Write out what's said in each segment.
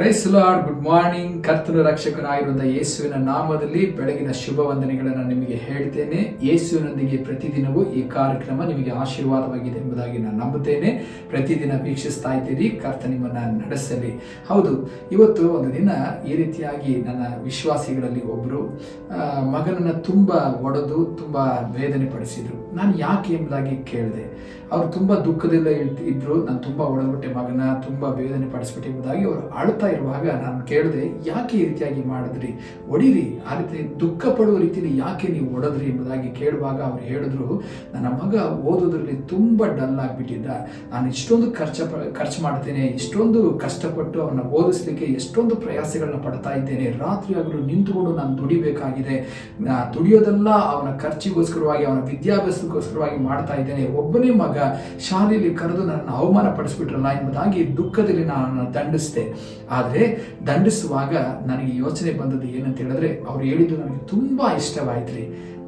Price lord good morning ಕರ್ತನ ರಕ್ಷಕನಾಗಿರುವಂತಹ ಯೇಸುವಿನ ನಾಮದಲ್ಲಿ ಬೆಳಗಿನ ಶುಭ ವಂದನೆಗಳನ್ನು ನಿಮಗೆ ಹೇಳ್ತೇನೆ. ಯೇಸುವಿನೊಂದಿಗೆ ಪ್ರತಿದಿನವೂ ಈ ಕಾರ್ಯಕ್ರಮ ನಿಮಗೆ ಆಶೀರ್ವಾದವಾಗಿದೆ ಎಂಬುದಾಗಿ ನಾನು ನಂಬುತ್ತೇನೆ. ಪ್ರತಿದಿನ ವೀಕ್ಷಿಸ್ತಾ ಇದ್ದೀರಿ. ಕರ್ತ ನಿಮ್ಮನ್ನ ನಡೆಸಲಿ. ಹೌದು, ಇವತ್ತು ಒಂದು ದಿನ ಈ ರೀತಿಯಾಗಿ ನನ್ನ ವಿಶ್ವಾಸಿಗಳಲ್ಲಿ ಒಬ್ಬರು ಮಗನನ್ನ ತುಂಬ ಒಡೆದು, ತುಂಬ ವೇದನೆ ಪಡಿಸಿದ್ರು ನಾನು ಯಾಕೆ ಎಂಬುದಾಗಿ ಕೇಳಿದೆ. ಅವರು ತುಂಬ ದುಃಖದಿಂದ ಇದ್ರು. ನಾನು ತುಂಬ ಒಡೆದ್ಬಿಟ್ಟೆ ಮಗನ, ತುಂಬ ವೇದನೆ ಪಡಿಸ್ಬಿಟ್ಟೆ ಎಂಬುದಾಗಿ ಅವರು ಅಳ್ತಾ ಇರುವಾಗ ನಾನು ಕೇಳಿದೆ, ಯಾಕೆ ಈ ರೀತಿಯಾಗಿ ಮಾಡಿದ್ರಿ? ಒಡೀರಿ, ಆ ರೀತಿ ದುಃಖ ಪಡುವ ರೀತಿಯಲ್ಲಿ ಯಾಕೆ ನೀವು ಹೊಡೆದ್ರಿ ಎಂಬುದಾಗಿ ಕೇಳುವಾಗ ಅವ್ರು ಹೇಳಿದ್ರು, ನನ್ನ ಮಗ ಓದೋದ್ರಲ್ಲಿ ತುಂಬ ಡಲ್ ಆಗಿಬಿಟ್ಟಿದ್ದ. ನಾನು ಇಷ್ಟೊಂದು ಖರ್ಚು ಖರ್ಚು ಮಾಡ್ತೇನೆ, ಇಷ್ಟೊಂದು ಕಷ್ಟಪಟ್ಟು ಅವನ್ನ ಓದಿಸ್ಲಿಕ್ಕೆ ಎಷ್ಟೊಂದು ಪ್ರಯಾಸಗಳನ್ನ ಪಡ್ತಾ ಇದ್ದೇನೆ. ರಾತ್ರಿ ಹಗಲು ನಿಂತುಕೊಂಡು ನಾನು ದುಡಿಬೇಕಾಗಿದೆ. ದುಡಿಯೋದೆಲ್ಲ ಅವನ ಖರ್ಚಿಗೋಸ್ಕರವಾಗಿ, ಅವನ ವಿದ್ಯಾಭ್ಯಾಸಕ್ಕೋಸ್ಕರವಾಗಿ ಮಾಡ್ತಾ ಇದ್ದೇನೆ. ಒಬ್ಬನೇ ಮಗ ಶಾಲೆಯಲ್ಲಿ ಕರೆದು ನನ್ನ ಅವಮಾನ ಪಡಿಸ್ಬಿಟ್ರಲ್ಲ ಎಂಬುದಾಗಿ ದುಃಖದಲ್ಲಿ ನಾನು ದಂಡಿಸಿದೆ. ಆದರೆ ದಂಡಿಸುವಾಗ ನನಗೆ ಯೋಚನೆ ಬಂದದ್ದು ಏನಂತ ಹೇಳಿದ್ರೆ, ಅವ್ರು ಹೇಳಿದ್ದು ನನಗೆ ತುಂಬಾ ಇಷ್ಟವಾಯ್ತ್ರಿ.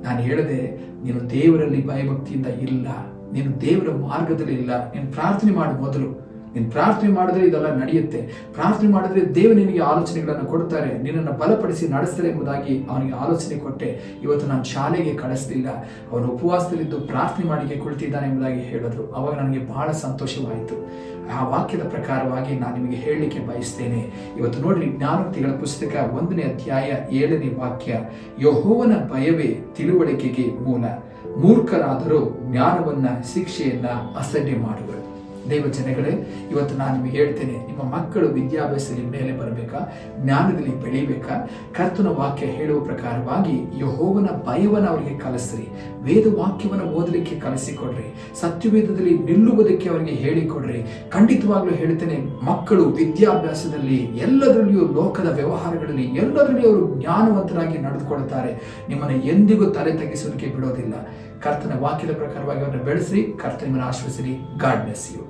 ನಾನು ಹೇಳಿದೆ, ನೀನು ದೇವರಲ್ಲಿ ಭಯಭಕ್ತಿಯಿಂದ ಇಲ್ಲ, ನೀನು ದೇವರ ಮಾರ್ಗದಲ್ಲಿ ಇಲ್ಲ, ನೀನು ಪ್ರಾರ್ಥನೆ ಮಾಡು ಮೊದಲು. ನೀನು ಪ್ರಾರ್ಥನೆ ಮಾಡಿದ್ರೆ ಇದೆಲ್ಲ ನಡೆಯುತ್ತೆ. ಪ್ರಾರ್ಥನೆ ಮಾಡಿದ್ರೆ ದೇವರು ನಿನಗೆ ಆಲೋಚನೆಗಳನ್ನು ಕೊಡ್ತಾರೆ, ನಿನ್ನನ್ನು ಬಲಪಡಿಸಿ ನಡೆಸ್ತಾರೆ ಎಂಬುದಾಗಿ ಅವನಿಗೆ ಆಲೋಚನೆ ಕೊಟ್ಟೆ. ಇವತ್ತು ನಾನು ಶಾಲೆಗೆ ಕಳಿಸ್ಲಿಲ್ಲ. ಅವನು ಉಪವಾಸದಲ್ಲಿದ್ದು ಪ್ರಾರ್ಥನೆ ಮಾಡಲಿಕ್ಕೆ ಕುಳಿತಿದ್ದಾನೆ ಎಂಬುದಾಗಿ ಹೇಳಿದ್ರು. ಅವಾಗ ನನಗೆ ಬಹಳ ಸಂತೋಷವಾಯಿತು. ಆ ವಾಕ್ಯದ ಪ್ರಕಾರವಾಗಿ ನಾನು ನಿಮಗೆ ಹೇಳಲಿಕ್ಕೆ ಬಯಸ್ತೇನೆ. ಇವತ್ತು ನೋಡ್ರಿ, ಜ್ಞಾನೋಕ್ತಿಗಳ ಪುಸ್ತಕ ಒಂದನೇ ಅಧ್ಯಾಯ ಏಳನೇ ವಾಕ್ಯ, ಯಹೋವನ ಭಯವೇ ತಿಳುವಳಿಕೆಗೆ ಮೂಲ. ಮೂರ್ಖರಾದರೂ ಜ್ಞಾನವನ್ನ, ಶಿಕ್ಷೆಯನ್ನ ಅಸಡ್ಡೆ ಮಾಡುವರು. ದೇವ ಜನಗಳೇ, ಇವತ್ತು ನಾನು ನಿಮಗೆ ಹೇಳ್ತೇನೆ, ನಿಮ್ಮ ಮಕ್ಕಳು ವಿದ್ಯಾಭ್ಯಾಸದಲ್ಲಿ ಮೇಲೆ ಬರಬೇಕಾ? ಜ್ಞಾನದಲ್ಲಿ ಬೆಳಿಬೇಕಾ? ಕರ್ತನ ವಾಕ್ಯ ಹೇಳುವ ಪ್ರಕಾರವಾಗಿ ಯಹೋವನ ಭಯವನ್ನು ಅವರಿಗೆ ಕಲಿಸ್ರಿ. ವೇದ ವಾಕ್ಯವನ್ನು ಓದಲಿಕ್ಕೆ ಕಲಿಸಿಕೊಡ್ರಿ. ಸತ್ಯವೇದದಲ್ಲಿ ನಿಲ್ಲುವುದಕ್ಕೆ ಅವರಿಗೆ ಹೇಳಿಕೊಡ್ರಿ. ಖಂಡಿತವಾಗ್ಲೂ ಹೇಳ್ತೇನೆ, ಮಕ್ಕಳು ವಿದ್ಯಾಭ್ಯಾಸದಲ್ಲಿ ಎಲ್ಲದರಲ್ಲಿಯೂ ಲೋಕದ ವ್ಯವಹಾರಗಳಲ್ಲಿ ಎಲ್ಲದರಲ್ಲಿಯೂ ಅವರು ಜ್ಞಾನವಂತರಾಗಿ ನಡೆದುಕೊಳ್ತಾರೆ ನಿಮ್ಮನ್ನು ಎಂದಿಗೂ ತಲೆ ತಗ್ಗಿಸೋದಕ್ಕೆ ಬಿಡೋದಿಲ್ಲ. ಕರ್ತನ ವಾಕ್ಯದ ಪ್ರಕಾರವಾಗಿ ಅವರನ್ನು ಬೆಳೆಸಿ ಕರ್ತನ ಆಶ್ರಯಿಸಿರಿ ಗಾಡ್ ಬ್ಲೆಸ್ ಯು